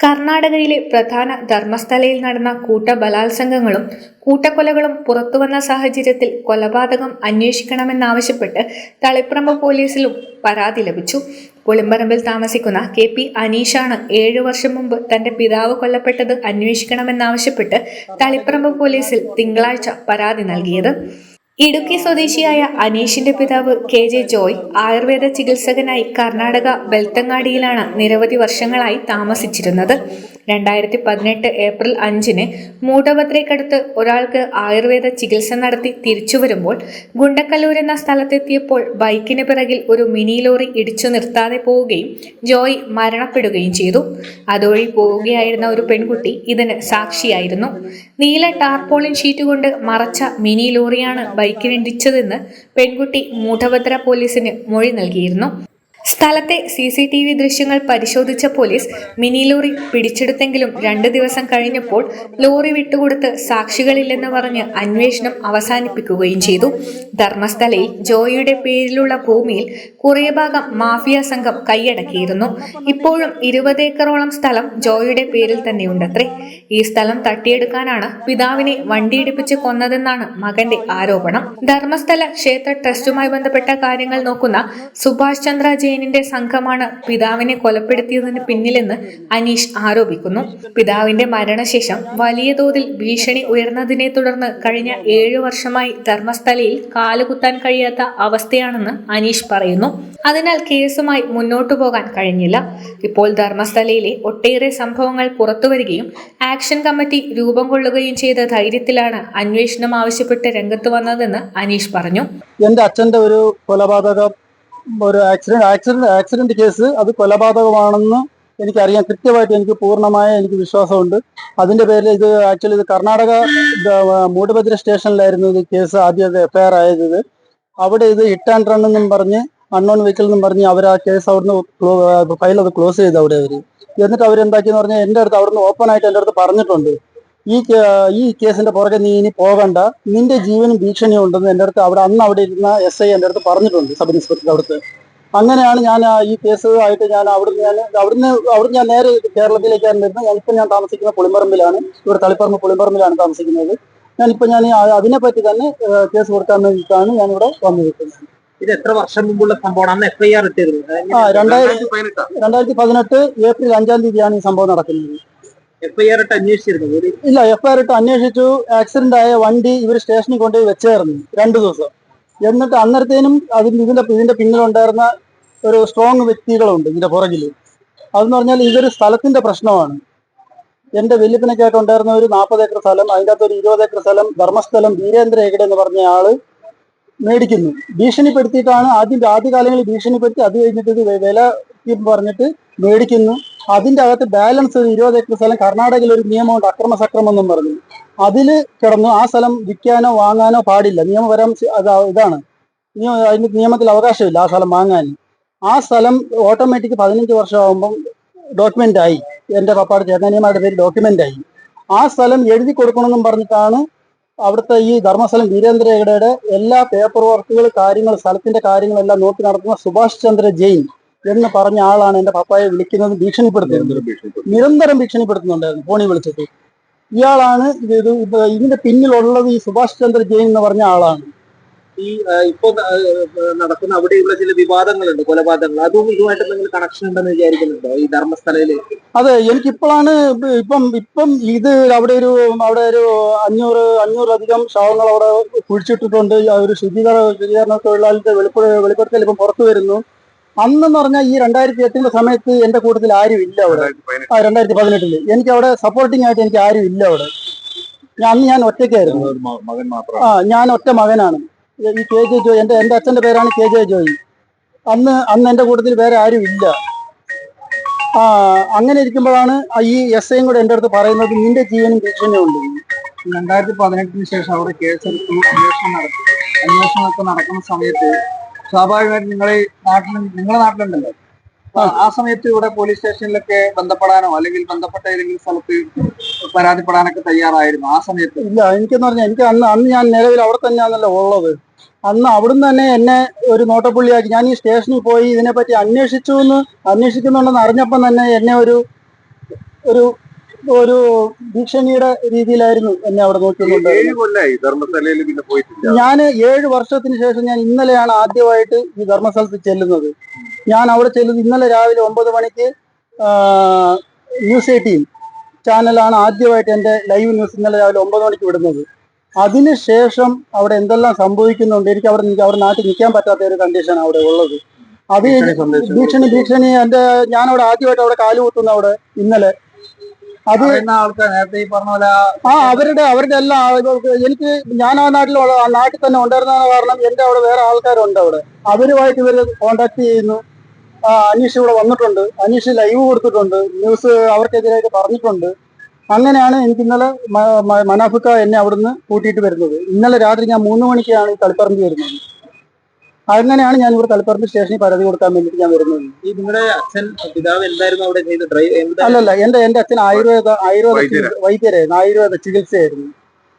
കർണാടകയിലെ പ്രധാന ധർമ്മസ്ഥലയിൽ നടന്ന കൂട്ടബലാത്സംഗങ്ങളും കൂട്ടക്കൊലകളും പുറത്തുവന്ന സാഹചര്യത്തിൽ കൊലപാതകം അന്വേഷിക്കണമെന്നാവശ്യപ്പെട്ട് തളിപ്രമ്പ പോലീസിലും പരാതി ലഭിച്ചു. പുളിമ്പറമ്പിൽ താമസിക്കുന്ന കെ പി അനീഷാണ് ഏഴു വർഷം മുമ്പ് തന്റെ പിതാവ് കൊല്ലപ്പെട്ടത് അന്വേഷിക്കണമെന്നാവശ്യപ്പെട്ട് തളിപ്രമ്പ് പോലീസിൽ തിങ്കളാഴ്ച പരാതി നൽകിയത്. ഇടുക്കി സ്വദേശിയായ അനീഷിന്റെ പിതാവ് കെ ജെ ജോയ് ആയുർവേദ ചികിത്സകനായി കർണാടക ബെൽത്തങ്ങാടിയിലാണ് നിരവധി വർഷങ്ങളായി താമസിച്ചിരുന്നത്. രണ്ടായിരത്തി പതിനെട്ട് ഏപ്രിൽ അഞ്ചിന് മൂടഭദ്രയ്ക്കടുത്ത് ഒരാൾക്ക് ആയുർവേദ ചികിത്സ നടത്തി തിരിച്ചു വരുമ്പോൾ ഗുണ്ടക്കല്ലൂർ എന്ന സ്ഥലത്തെത്തിയപ്പോൾ ബൈക്കിന് പിറകിൽ ഒരു മിനി ലോറി ഇടിച്ചു നിർത്താതെ പോവുകയും ജോയ് മരണപ്പെടുകയും ചെയ്തു. അതുവഴി പോവുകയായിരുന്ന ഒരു പെൺകുട്ടി ഇതിന് സാക്ഷിയായിരുന്നു. നീല ടാർപോളിൻ ഷീറ്റ് കൊണ്ട് മറച്ച മിനി ലോറിയാണ് ബൈക്കിനിടിച്ചതെന്ന് പെൺകുട്ടി മൂഢഭദ്ര പോലീസിന് മൊഴി നൽകിയിരുന്നു. സ്ഥലത്തെ സി സി ടി വി ദൃശ്യങ്ങൾ പരിശോധിച്ച പോലീസ് മിനി ലോറി പിടിച്ചെടുത്തെങ്കിലും രണ്ട് ദിവസം കഴിഞ്ഞപ്പോൾ ലോറി വിട്ടുകൊടുത്ത് സാക്ഷികളില്ലെന്ന് പറഞ്ഞ് അന്വേഷണം അവസാനിപ്പിക്കുകയും ചെയ്തു. ധർമ്മസ്ഥലയിൽ ജോയിയുടെ പേരിലുള്ള ഭൂമിയിൽ കുറേ ഭാഗം മാഫിയ സംഘം കൈയടക്കിയിരുന്നു. ഇപ്പോഴും ഇരുപത് ഏക്കറോളം സ്ഥലം ജോയിയുടെ പേരിൽ തന്നെയുണ്ടത്രേ. ഈ സ്ഥലം തട്ടിയെടുക്കാനാണ് പിതാവിനെ വണ്ടിയിടിപ്പിച്ച് കൊന്നതെന്നാണ് മകന്റെ ആരോപണം. ധർമ്മസ്ഥല ക്ഷേത്ര ട്രസ്റ്റുമായി ബന്ധപ്പെട്ട കാര്യങ്ങൾ നോക്കുന്ന സുഭാഷ് ചന്ദ്ര ജെയിനിന്റെ സംഘമാണ് പിതാവിനെ കൊലപ്പെടുത്തിയതിന് പിന്നിലെന്ന് അനീഷ് ആരോപിക്കുന്നു. പിതാവിന്റെ മരണശേഷം വലിയ തോതിൽ ഭീഷണി ഉയർന്നതിനെ തുടർന്ന് കഴിഞ്ഞ ഏഴു വർഷമായി ധർമ്മസ്ഥലയിൽ കാലുകുത്താൻ കഴിയാത്ത അവസ്ഥയാണെന്ന് അനീഷ് പറയുന്നു. അതിനാൽ കേസുമായി മുന്നോട്ടു പോകാൻ കഴിഞ്ഞില്ല. ഇപ്പോൾ ധർമ്മസ്ഥലയിലെ ഒട്ടേറെ സംഭവങ്ങൾ പുറത്തുവരികയും ആക്ഷൻ കമ്മിറ്റി രൂപം കൊള്ളുകയും ചെയ്ത ധൈര്യത്തിലാണ് അന്വേഷണം ആവശ്യപ്പെട്ട് രംഗത്ത് വന്നതെന്ന് അനീഷ് പറഞ്ഞു. എന്റെ അച്ഛന്റെ ഒരു കൊലപാതകം ഒരു ആക്സിഡന്റ് ആക്സിഡന്റ് ആക്സിഡന്റ് കേസ് അത് കൊലപാതകമാണെന്ന് എനിക്കറിയാം. കൃത്യമായിട്ട് എനിക്ക് പൂർണമായ എനിക്ക് വിശ്വാസമുണ്ട്. അതിന്റെ പേരിൽ ഇത് ആക്ച്വലി ഇത് കർണാടക ദ- സ്റ്റേഷനിലായിരുന്നു ഇത് കേസ് ആദ്യം എഫ്ഐആർ ആയത്. ഇത് അവിടെ ഇത് ഹിറ്റ് ആൻഡ് റൺ എന്നും പറഞ്ഞ് അൺനോൺ വെഹിക്കിൾ എന്നും പറഞ്ഞ് അവർ ആ കേസ് അവിടുന്ന് ഫയൽ അത് ക്ലോസ് ചെയ്ത് അവിടെ അവർ എന്നിട്ട് അവരെന്താക്കിയെന്ന് പറഞ്ഞാൽ എന്റെ അടുത്ത് അവിടുന്ന് ഓപ്പൺ ആയിട്ട് എന്റെ അടുത്ത് പറഞ്ഞിട്ടുണ്ട്. ഈ ഈ കേസിന്റെ പുറകെ നീ ഇനി പോകണ്ട. നിന്റെ ജീവനും ഭീഷണിയും ഉണ്ടെന്ന് എന്റെ അടുത്ത് അവിടെ അന്ന് അവിടെ ഇരുന്ന എസ് ഐ എന്റെ അടുത്ത് പറഞ്ഞിട്ടുണ്ട് സബ് ഇൻസ്പെക്ടർ അവിടുത്തെ അങ്ങനെയാണ് ഞാൻ ഈ കേസ് ആയിട്ട് ഞാൻ അവിടുന്ന് ഞാൻ അവിടുന്ന് അവിടുന്ന് ഞാൻ നേരെ കേരളത്തിലേക്കാണ് വരുന്നത് ഞാൻ ഇപ്പം ഞാൻ താമസിക്കുന്ന പുളിമ്പറമ്പിലാണ് ഇവിടെ തളിപ്പറമ്പ് പുളിമ്പറമ്പിലാണ് താമസിക്കുന്നത്. ഞാനിപ്പോൾ ഞാൻ അതിനെപ്പറ്റി തന്നെ കേസ് കൊടുക്കാൻ വേണ്ടിയിട്ടാണ് ഞാനിവിടെ വന്നിരിക്കുന്നത്. ഇത് എത്ര വർഷം മുമ്പുള്ള സംഭവമാണ്? അന്ന് എഫ്ഐആർ ഇട്ടിരുന്നു ആ രണ്ടായിരത്തി രണ്ടായിരത്തി പതിനെട്ട് ഏപ്രിൽ അഞ്ചാം തീയതിയാണ് ഈ സംഭവം നടക്കുന്നത്. ഇല്ല എഫ്ഐആർ ഇട്ട് അന്വേഷിച്ചു. ആക്സിഡന്റ് ആയ വണ്ടി ഇവർ സ്റ്റേഷനിൽ കൊണ്ടുപോയി വെച്ചായിരുന്നു രണ്ടു ദിവസം. എന്നിട്ട് അന്നേരത്തേനും അതിന് ഇതിന്റെ ഇതിന്റെ പിന്നിലുണ്ടായിരുന്ന ഒരു സ്ട്രോങ് വ്യക്തികളുണ്ട് ഇതിന്റെ പുറകിൽ അതെന്ന് പറഞ്ഞാൽ ഇതൊരു സ്ഥലത്തിന്റെ പ്രശ്നമാണ്. എന്റെ വെല്ലുപ്പിനൊക്കെയായിട്ട് ഉണ്ടായിരുന്ന ഒരു നാൽപ്പത് ഏക്കർ സ്ഥലം അതിന്റെ അകത്ത് ഒരു ഇരുപത് ഏക്കർ സ്ഥലം ധർമ്മസ്ഥലം വീരേന്ദ്ര ഹെഗഡെ എന്ന് പറഞ്ഞ ആൾ മേടിക്കുന്നു. ഭീഷണിപ്പെടുത്തിയിട്ടാണ് ആദ്യം ആദ്യകാലങ്ങളിൽ ഭീഷണിപ്പെടുത്തി അത് കഴിഞ്ഞിട്ട് ഇത് വില പറഞ്ഞിട്ട് മേടിക്കുന്നു. അതിന്റെ അകത്ത് ബാലൻസ് ഒരു ഇരുപത് ഏക്കർ സ്ഥലം കർണാടകയിൽ ഒരു നിയമമുണ്ട് അക്രമ സക്രമം എന്നും പറഞ്ഞു. അതിൽ കിടന്നു ആ സ്ഥലം വിൽക്കാനോ വാങ്ങാനോ പാടില്ല. നിയമപരം ഇതാണ്. അതിന് നിയമത്തിൽ അവകാശമില്ല ആ സ്ഥലം വാങ്ങാൻ. ആ സ്ഥലം ഓട്ടോമാറ്റിക് പതിനഞ്ച് വർഷമാകുമ്പം ഡോക്യുമെന്റ് ആയി. എന്റെ പപ്പാട് ചേട്ടനിയമാരുടെ പേര് ഡോക്യുമെന്റ് ആയി. ആ സ്ഥലം എഴുതി കൊടുക്കണമെന്നും പറഞ്ഞിട്ടാണ് അവിടുത്തെ ഈ ധർമ്മസ്ഥലം വീരേന്ദ്ര എല്ലാ പേപ്പർ വർക്കുകൾ കാര്യങ്ങൾ സ്ഥലത്തിന്റെ കാര്യങ്ങളെല്ലാം നോക്കി നടത്തുന്ന സുഭാഷ് ചന്ദ്ര ജെയിൻ. എന്ന് പറഞ്ഞ ആളാണ് എന്റെ പപ്പായെ വിളിക്കുന്നത് ഭീഷണിപ്പെടുത്തുന്നത്. നിരന്തരം ഭീഷണിപ്പെടുത്തുന്നുണ്ടായിരുന്നു. ഫോണിൽ വിളിച്ചിട്ട് ഇയാളാണ് ഇത് ഇത് ഇത് ഇതിന്റെ പിന്നിലുള്ളത് ഈ സുഭാഷ് ചന്ദ്ര ജെയിൻ എന്ന് പറഞ്ഞ ആളാണ്. ഈ ഇപ്പൊ നടക്കുന്ന അവിടെയുള്ള ചില വിവാദങ്ങളുണ്ട് കൊലപാതകങ്ങൾ. അതും ഇതുമായിട്ട് എന്തെങ്കിലും കണക്ഷൻ ഉണ്ടെന്ന് വിചാരിക്കുന്നുണ്ടോ ഈ ധർമ്മസ്ഥലയിൽ? അതെ എനിക്കിപ്പോഴാണ് ഇപ്പം ഇപ്പം ഇത് അവിടെ ഒരു അവിടെ ഒരു അഞ്ഞൂറ് അഞ്ഞൂറിലധികം ശവങ്ങൾ അവിടെ കുഴിച്ചിട്ടിട്ടുണ്ട്. ഒരു ശുചീകരണ ശുചീകരണ തൊഴിലാളിയുടെ വെളിപ്പെടു വെളിപ്പെടുത്തൽ ഇപ്പം പുറത്തു വരുന്നു. അന്നെന്ന് പറഞ്ഞാൽ ഈ രണ്ടായിരത്തി എട്ടിന്റെ സമയത്ത് എന്റെ കൂട്ടത്തിൽ ആരും ഇല്ല അവിടെ. ആ രണ്ടായിരത്തി പതിനെട്ടിൽ. എനിക്ക് അവിടെ സപ്പോർട്ടിംഗ് ആയിട്ട് എനിക്ക് ആരും ഇല്ല അവിടെ. ഞാൻ അന്ന് ഞാൻ ഒറ്റയ്ക്കായിരുന്നു. ആ ഞാൻ ഒറ്റ മകനാണ്. ഈ കെ ജെ ജോയി എന്റെ എന്റെ അച്ഛന്റെ പേരാണ് കെ ജെ ജോയി. അന്ന് അന്ന് എന്റെ കൂട്ടത്തിൽ വേറെ ആരും ഇല്ല. ആ അങ്ങനെ ഇരിക്കുമ്പോഴാണ് ഈ എസ് ഐയും കൂടെ എന്റെ അടുത്ത് പറയുന്നത് നിന്റെ ജീവനും ഭീഷണിയും ഉണ്ട്. രണ്ടായിരത്തി പതിനെട്ടിന് ശേഷം അവിടെ കേസെടുത്തു അന്വേഷണം നടത്തി അന്വേഷണമൊക്കെ നടക്കുന്ന സമയത്ത് സ്വാഭാവികമായിട്ടും നിങ്ങളെ നാട്ടിൽ നിങ്ങളുടെ നാട്ടിലുണ്ടല്ലോ. ആ സമയത്ത് ഇവിടെ പോലീസ് സ്റ്റേഷനിലൊക്കെ ബന്ധപ്പെടാനോ അല്ലെങ്കിൽ ബന്ധപ്പെട്ട ഏതെങ്കിലും സ്ഥലത്ത് പരാതിപ്പെടാനൊക്കെ തയ്യാറായിരുന്നു ആ സമയത്ത്? ഇല്ല എനിക്കെന്ന് പറഞ്ഞാൽ എനിക്ക് അന്ന് അന്ന് ഞാൻ നിലവിൽ അവിടെ തന്നെയാണല്ലോ ഉള്ളത്. അന്ന് അവിടുന്ന് തന്നെ എന്നെ ഒരു നോട്ടപ്പുള്ളിയാക്കി ഞാൻ ഈ സ്റ്റേഷനിൽ പോയി ഇതിനെപ്പറ്റി അന്വേഷിച്ചു എന്ന് അന്വേഷിക്കുന്നുണ്ടെന്ന് അറിഞ്ഞപ്പം തന്നെ എന്നെ ഒരു ഒരു ഒരു ഭീഷണിയുടെ രീതിയിലായിരുന്നു എന്നെ അവിടെ പോയിട്ടില്ല. ഞാൻ ഏഴ് വർഷത്തിന് ശേഷം ഞാൻ ഇന്നലെയാണ് ആദ്യമായിട്ട് ഈ ധർമ്മസ്ഥലത്ത് ചെല്ലുന്നത്. ഞാൻ അവിടെ ചെല്ലുന്നത് ഇന്നലെ രാവിലെ ഒമ്പത് മണിക്ക് ന്യൂസ് എയ്റ്റീൻ ചാനലാണ് ആദ്യമായിട്ട് എന്റെ ലൈവ് ന്യൂസ് ഇന്നലെ രാവിലെ ഒമ്പത് മണിക്ക് വിടുന്നത്. അതിനുശേഷം അവിടെ എന്തെല്ലാം സംഭവിക്കുന്നുണ്ട് എനിക്ക് അവിടെ അവിടെ നാട്ടിൽ നിൽക്കാൻ പറ്റാത്ത ഒരു കണ്ടീഷനാണ് അവിടെ ഉള്ളത്. അത് ഭീഷണി ഭീഷണി എന്റെ ഞാൻ അവിടെ ആദ്യമായിട്ട് അവിടെ കാലുകുത്തുന്നു അവിടെ ഇന്നലെ. അത് നേരത്തെ ഈ പറഞ്ഞ പോലെ ആ അവരുടെ അവരുടെ എല്ലാം എനിക്ക് ഞാൻ ആ നാട്ടിൽ നാട്ടിൽ തന്നെ ഉണ്ടായിരുന്ന കാരണം എന്റെ അവിടെ വേറെ ആൾക്കാരുണ്ട് അവിടെ. അവരുമായിട്ട് ഇവർ കോണ്ടാക്ട് ചെയ്യുന്നു. ആ, അനീഷ് ഇവിടെ വന്നിട്ടുണ്ട്. അനീഷ് ലൈവ് കൊടുത്തിട്ടുണ്ട്. ന്യൂസ് അവർക്കെതിരായിട്ട് പറഞ്ഞിട്ടുണ്ട്. അങ്ങനെയാണ് എനിക്ക് ഇന്നലെ മനാഫിക്ക എന്നെ അവിടുന്ന് കൂട്ടിയിട്ട് വരുന്നത്. ഇന്നലെ രാത്രി ഞാൻ മൂന്ന് മണിക്കാണ് ഈ തളിപ്പറമ്പ് വരുന്നത്. അങ്ങനെയാണ് ഞാൻ ഇവിടെ തലപ്പറമ്പ് സ്റ്റേഷനിൽ പരാതി കൊടുക്കാൻ വേണ്ടി ഞാൻ വരുന്നത്. ഈ നിങ്ങളുടെ അച്ഛൻ പിതാവ് എന്തായിരുന്നു അവിടെ ചെയ്ത് ഡ്രൈവ് അല്ലല്ല എന്റെ എന്റെ അച്ഛൻ ആയുർവേദ ആയുർവേദ വൈദ്യരായിരുന്നു ആയുർവേദ ചികിത്സയായിരുന്നു.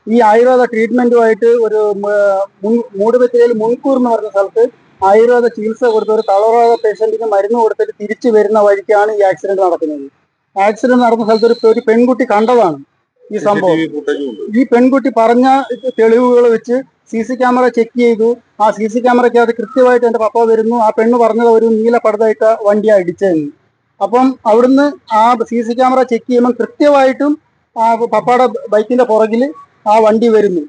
ഈ ആയുർവേദ ട്രീറ്റ്മെന്റുമായിട്ട് ഒരു മ- മുൻ- മുൻകൂർ എന്ന് പറഞ്ഞ സ്ഥലത്ത് ആയുർവേദ ചികിത്സ കൊടുത്ത ഒരു തളർവാദ പേഷ്യന്റിന് മരുന്ന് കൊടുത്തിട്ട് തിരിച്ചു വരുന്ന വഴിക്കാണ് ഈ ആക്സിഡന്റ് നടക്കുന്നത്. ആക്സിഡന്റ് നടന്ന സ്ഥലത്ത് ഒരു ഒരു പെൺകുട്ടി കണ്ടതാണ് ഈ സംഭവം. ഈ പെൺകുട്ടി പറഞ്ഞ തെളിവുകൾ വെച്ച് സി സി ക്യാമറ ചെക്ക് ചെയ്തു. ആ സി സി ക്യാമറയ്ക്കകത്ത് കൃത്യമായിട്ട് എന്റെ പപ്പ വരുന്നു. ആ പെണ്ണ് പറഞ്ഞത് ഒരു നീല പടുതായിട്ട വണ്ടിയാ ഇടിച്ചതെന്ന്. അപ്പം അവിടുന്ന് ആ സി സി ക്യാമറ ചെക്ക് ചെയ്യുമ്പോൾ കൃത്യമായിട്ടും ആ പപ്പയുടെ ബൈക്കിന്റെ പുറകിൽ ആ വണ്ടി വരുന്നു.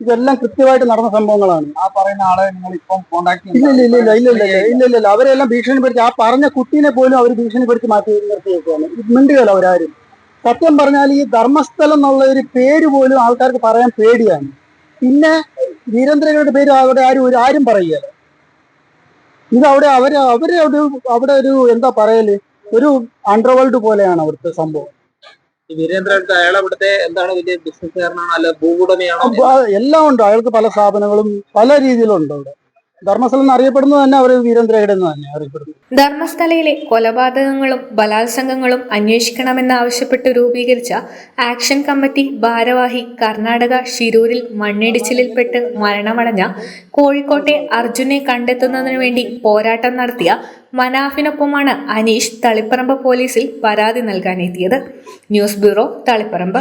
ഇതെല്ലാം കൃത്യമായിട്ട് നടന്ന സംഭവങ്ങളാണ്. ആ പറയുന്ന ആളെ നിങ്ങൾ ഇപ്പം കോണ്ടാക്ട് ഇല്ല ഇല്ല ഇല്ല ഇല്ല ഇല്ല ഇല്ല ഇല്ല ഇല്ല ഇല്ല. അവരെല്ലാം ഭീഷണിപ്പെടുത്തി. ആ പറഞ്ഞ കുട്ടീനെ പോലും അവർ ഭീഷണിപ്പെടുത്തി മാറ്റി നിർത്തിയേക്കാണ് മിണ്ടുകയല്ല അവരാരും. സത്യം പറഞ്ഞാൽ ഈ ധർമ്മസ്ഥലം എന്നുള്ള ഒരു പേര് പോലും ആൾക്കാർക്ക് പറയാൻ പേടിയാണ്. പിന്നെ വീരേന്ദ്രയുടെ പേര് അവിടെ ആരും ആരും പറയുക ഇത് അവിടെ അവർ അവർ ഒരു അവിടെ ഒരു എന്താ പറയൽ? ഒരു അണ്ടർവേൾഡ് പോലെയാണ് അവിടുത്തെ സംഭവം. അയാൾ എന്താണ് വലിയ ബിസിനസ്സുകാരനാണോ അല്ല ഭൂവുടമയാണോ? അപ്പൊ എല്ലാം ഉണ്ട്. അയാൾക്ക് പല സ്ഥാപനങ്ങളും പല രീതിയിലുണ്ട് അവിടെ. ധർമ്മസ്ഥലം എന്ന് അറിയപ്പെടുന്നത് തന്നെ അവർ വീരേന്ദ്രയുടെ എന്ന് തന്നെ അറിയപ്പെടുന്നു ധർമ്മസ്ഥലയിലെ കൊലപാതകങ്ങളും ബലാത്സംഗങ്ങളും അന്വേഷിക്കണമെന്നാവശ്യപ്പെട്ട് രൂപീകരിച്ച ആക്ഷൻ കമ്മിറ്റി ഭാരവാഹി കർണാടക ഷിരൂരിൽ മണ്ണിടിച്ചിലിൽപ്പെട്ട് മരണമടഞ്ഞ കോഴിക്കോട്ടെ അർജുനെ കണ്ടെത്തുന്നതിനു വേണ്ടി പോരാട്ടം നടത്തിയ മനാഫിനൊപ്പമാണ് അനീഷ് തളിപ്പറമ്പ് പോലീസിൽ പരാതി നൽകാനെത്തിയത്. News bureau Taliparamba.